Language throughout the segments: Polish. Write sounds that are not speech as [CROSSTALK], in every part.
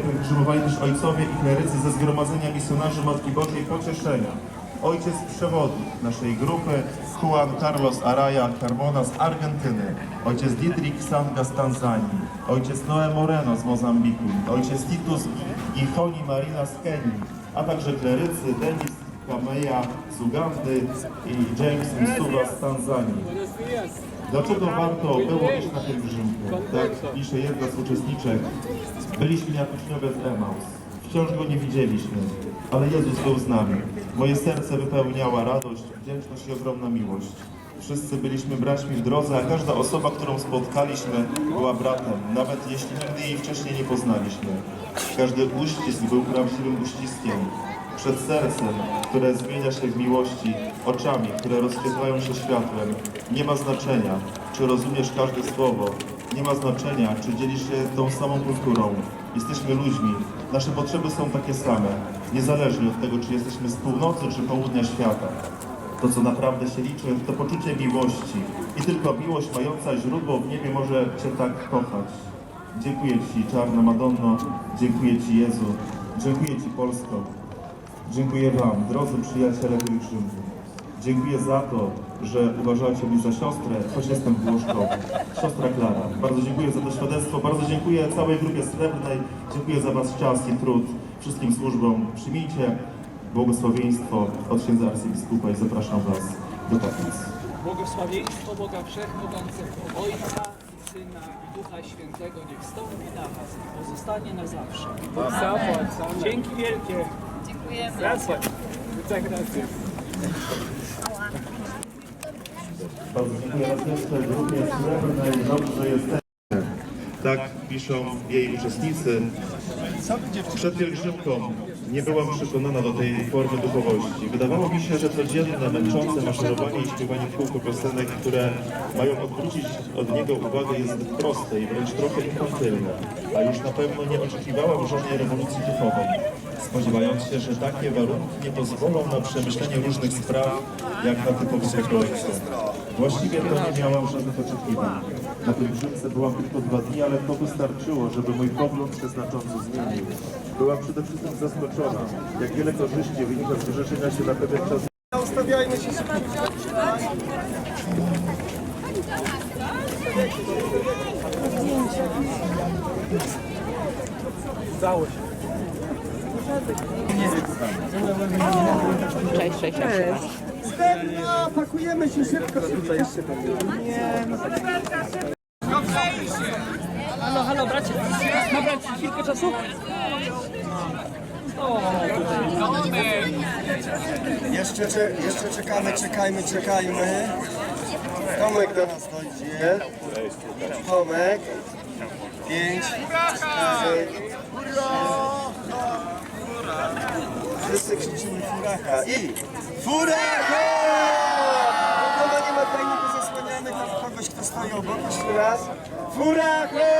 pielgrzymowali też ojcowie i klerycy ze Zgromadzenia Misjonarzy Matki Bożej Pocieszenia. Ojciec przewodnik naszej grupy Juan Carlos Araya Carmona z Argentyny, ojciec Dietrich Sanga z Tanzanii, ojciec Noe Moreno z Mozambiku, ojciec Titus i Honi Marina z Kenii, a także klerycy Denis Kameja z Ugandy i James Msuva z Tanzanii. Dlaczego warto było iść na pielgrzymkę? Tak pisze jedna z uczestniczek. Byliśmy jak uczniowie z Emaus. Wciąż go nie widzieliśmy, ale Jezus był z nami. Moje serce wypełniała radość, wdzięczność i ogromna miłość. Wszyscy byliśmy braćmi w drodze, a każda osoba, którą spotkaliśmy, była bratem, nawet jeśli nigdy jej wcześniej nie poznaliśmy. Każdy uścisk był prawdziwym uściskiem. Przed sercem, które zmienia się w miłości, oczami, które rozświetlają się światłem. Nie ma znaczenia, czy rozumiesz każde słowo. Nie ma znaczenia, czy dzielisz się tą samą kulturą. Jesteśmy ludźmi. Nasze potrzeby są takie same, niezależnie od tego, czy jesteśmy z północy, czy południa świata. To, co naprawdę się liczy, to poczucie miłości. I tylko miłość mająca źródło w niebie może Cię tak kochać. Dziękuję Ci, Czarna Madonno. Dziękuję Ci, Jezu. Dziękuję Ci, Polsko. Dziękuję Wam, drodzy przyjaciele pielgrzymki. Dziękuję za to, że uważacie mnie za siostrę, choć jestem Włoszką. Siostra Klara. Bardzo dziękuję za to świadectwo, bardzo dziękuję całej grupie srebrnej, dziękuję za Was czas i trud, wszystkim służbom. Przyjmijcie błogosławieństwo od księdza arcybiskupa i zapraszam Was do kaplic. Błogosławieństwo Boga Wszechmogącego, Ojca i Syna i Ducha Świętego niech wstąpi na Was i pozostanie na zawsze. Zapłacamy. Dzięki wielkie. Dziękujemy. Bardzo. Tak piszą jej uczestnicy. Przed pielgrzymką nie byłam przekonana do tej formy duchowości. Wydawało mi się, że codzienne, męczące maszerowanie i śpiewanie w kółko piosenek, które mają odwrócić od niego uwagę, jest proste i wręcz trochę infantylne. A już na pewno nie oczekiwałam żadnej rewolucji duchowej. Spodziewając się, że takie warunki nie pozwolą na przemyślenie różnych spraw, jak na typowych rekolekcjach. Właściwie to nie miałam żadnych oczekiwań. Na pielgrzymce byłam tylko dwa dni, ale to wystarczyło, żeby mój pogląd się znacząco zmienił. Byłam przede wszystkim zaskoczona, jak wiele korzyści wynika z wyrzeczenia się na pewien czas Ustawiajmy się szybko. Całość. Stella, pakujemy się szybko. Tutaj jeszcze Nie, no Halo, halo, bracie. Ma brać chwilkę czasu? Jeszcze, cze- jeszcze czekamy, czekajmy, czekajmy. Tomek do nas dojdzie. Tomek. Pięć, cztery, Wszyscy krzyczymy furacha i furacha! Nikogo nie ma tutaj niby zasłaniamy tam kogoś, kto stoi obok. Jeszcze raz. Furacha!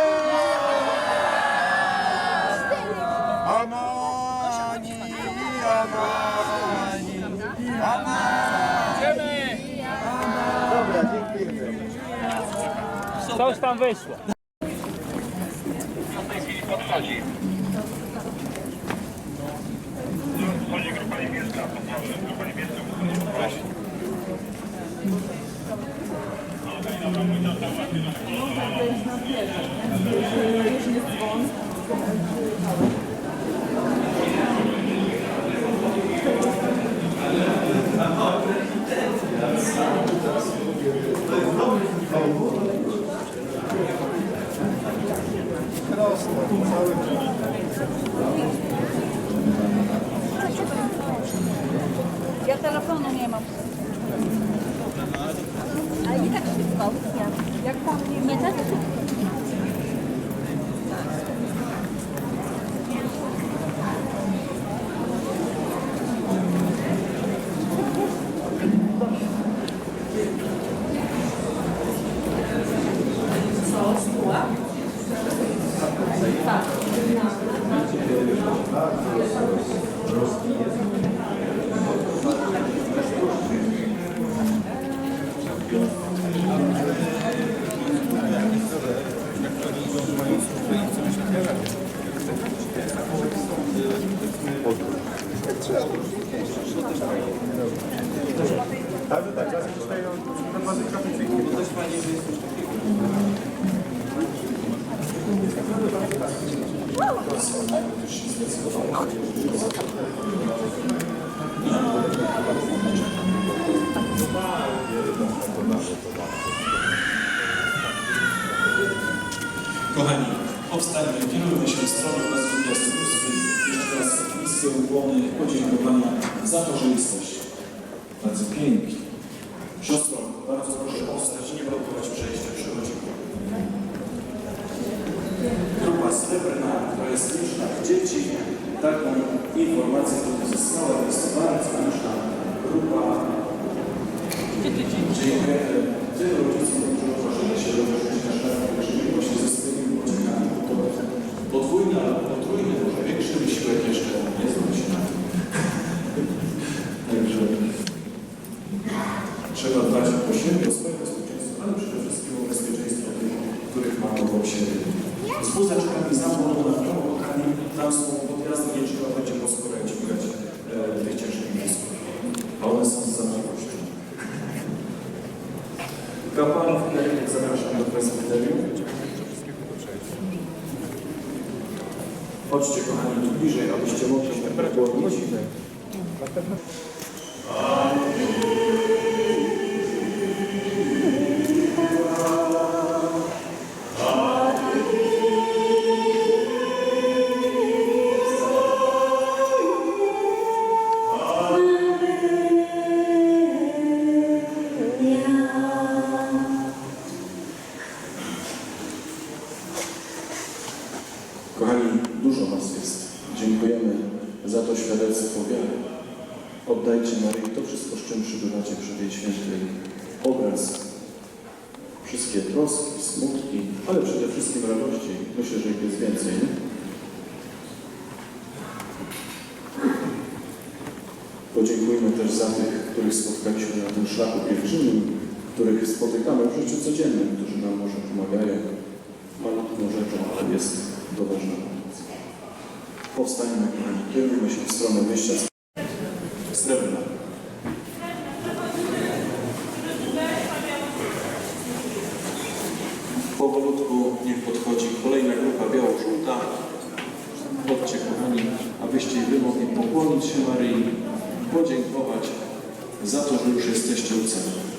Amani, amani, amani. Dobra, dziękujemy. Coś tam wyszło. Ja telefonu nie mam. Ale nie tak szybko. Jak tam nie, nie tak Także tak, razem tutaj na bazy. Kochani, powstańmy, kierujmy się w stronę Jeszcze niskie ukłony, podziękowania za to, że jesteście. Bardzo pięknie. Siostro, bardzo proszę powstać, nie blokować przejścia, przychodzimy. Grupa srebrna, która jest już dla dzieci, taką informację tu uzyskała, jest bardzo ważna grupa Dziękujemy tym rodzicom, którzy otworzyli się do życia że właśnie ze swoimi młodzieńcami. To potrójny, może większy wysiłek jeszcze nie znam się na tym. [LAUGHS] Także trzeba dbać o siebie, o swoje bezpieczeństwo, ale przede wszystkim o bezpieczeństwo tych, których mamy obok siebie. Z wózeczkami zamontowaną, kochani, tam są podjazdy, nie trzeba będzie po skórę dźwigać e, tych ciężkich wózków. A one są z zamożnością. Kapłanów i zapraszam do prezbyterium. Chodźcie kochani tu bliżej, abyście mogli się pokłonić. Kochani, dużo Was jest. Dziękujemy za to świadectwo wiary. Oddajcie Maryi to wszystko, z czym przybywacie przed jej obraz. Wszystkie troski, smutki, ale przede wszystkim radości. Myślę, że ich jest więcej. Nie? Podziękujmy też za tych, których spotkaliśmy na tym szlaku pielgrzymim, których spotykamy w życiu codziennym, którzy nam może pomagają malutką rzeczą, ale jest ważna pomoc. Powstańmy, kochani, kierujmy się w stronę wyjścia Srebrna. Powolutku niech podchodzi kolejna grupa biało-żółta. Chodźcie, kochani, abyście wy mogli pokłonić się Maryi, podziękować za to, że już jesteście u celu.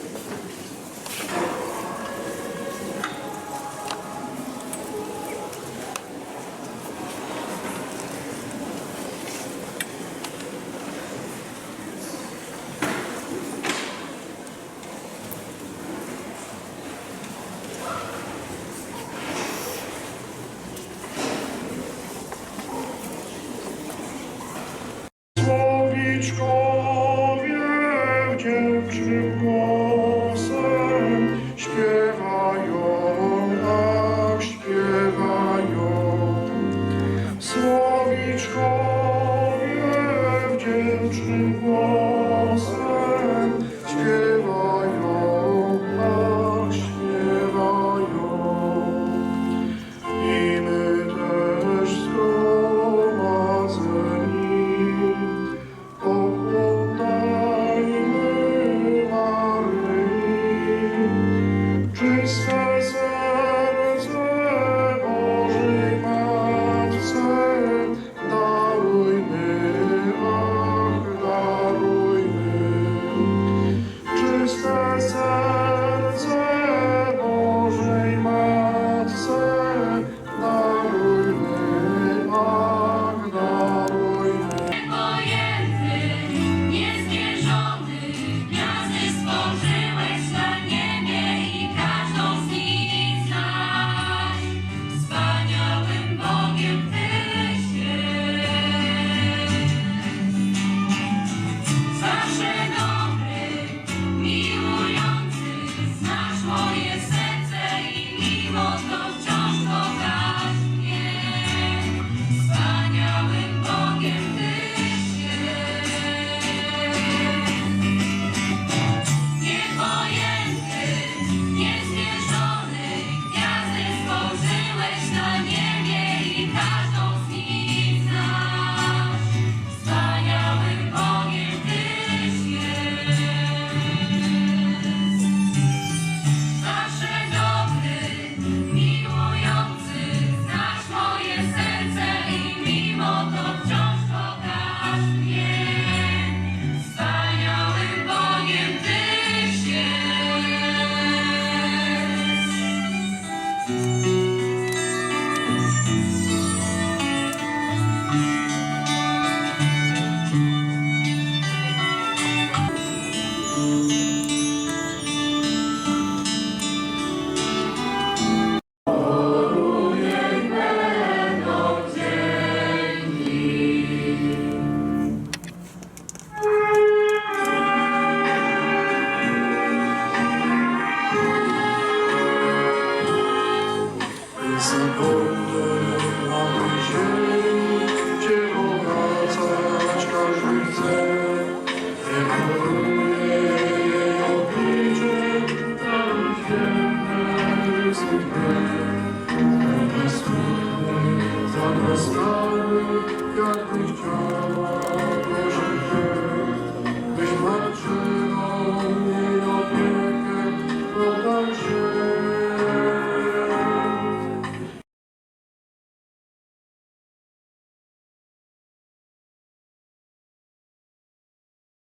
Christmas. Прослави, як ніщо.